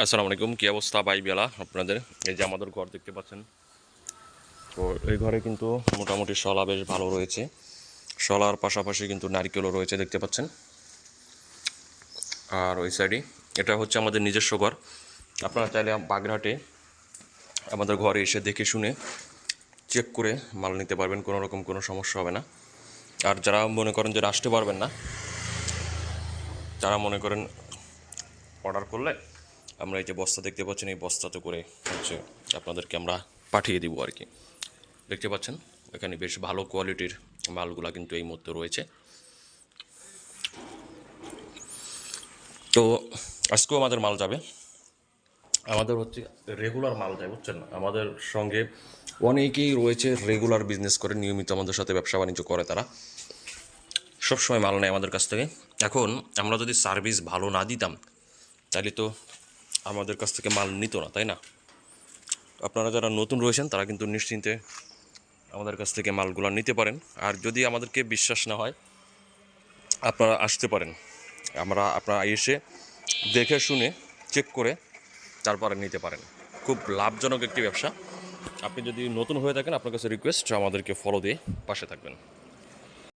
আসসালামু আলাইকুম, কী অবস্থা ভাই বেলা আপনাদের? এই যে আমাদের ঘর দেখতে পাচ্ছেন। তো এই ঘরে কিন্তু মোটামুটি শলা বেশ ভালো রয়েছে। শলার পাশাপাশি কিন্তু নারকেলও রয়েছে দেখতে পাচ্ছেন। আর ওই সাইডে এটা হচ্ছে আমাদের নিজস্ব ঘর। আপনারা চাইলে বাগড়াটে আমাদের ঘরে এসে দেখে শুনে চেক করে মাল নিতে পারবেন, কোনো রকম কোনো সমস্যা হবে না। আর যারা মনে করেন যে আসতে পারবেন না, যারা মনে করেন অর্ডার করলে আমরা এই যে বস্তা দেখতে পাচ্ছেন, এই বস্তাতে করে হচ্ছে আপনাদেরকে আমরা পাঠিয়ে দিব আর কি। দেখতে পাচ্ছেন? এখানে বেশ ভালো কোয়ালিটির মালগুলা কিন্তু এই মধ্যে রয়েছে। তো আজকেও আমাদের মাল যাবে। আমাদের হচ্ছে রেগুলার মাল যায়, বুঝছেন? আমাদের সঙ্গে অনেকেই রয়েছে রেগুলার বিজনেস করে, নিয়মিত আমাদের সাথে ব্যবসা বাণিজ্য করে তারা। সবসময় মাল নেয় আমাদের কাছ থেকে। এখন আমরা যদি সার্ভিস ভালো না দিতাম, তাহলে তো আমাদের কাছ থেকে মাল নিত না, তাই না? আপনারা যারা নতুন রয়েছেন, তারা কিন্তু নিশ্চিন্তে আমাদের কাছ থেকে মালগুলো নিতে পারেন। আর যদি আমাদেরকে বিশ্বাস না হয়, আপনারা আসতে পারেন। আমরা আপনারা এসে দেখে শুনে চেক করে তারপরে নিতে পারেন। খুব লাভজনক একটি ব্যবসা। আপনি যদি নতুন হয়ে থাকেন, আপনার কাছে রিকোয়েস্ট আমাদেরকে ফলো দিয়ে পাশে থাকবেন।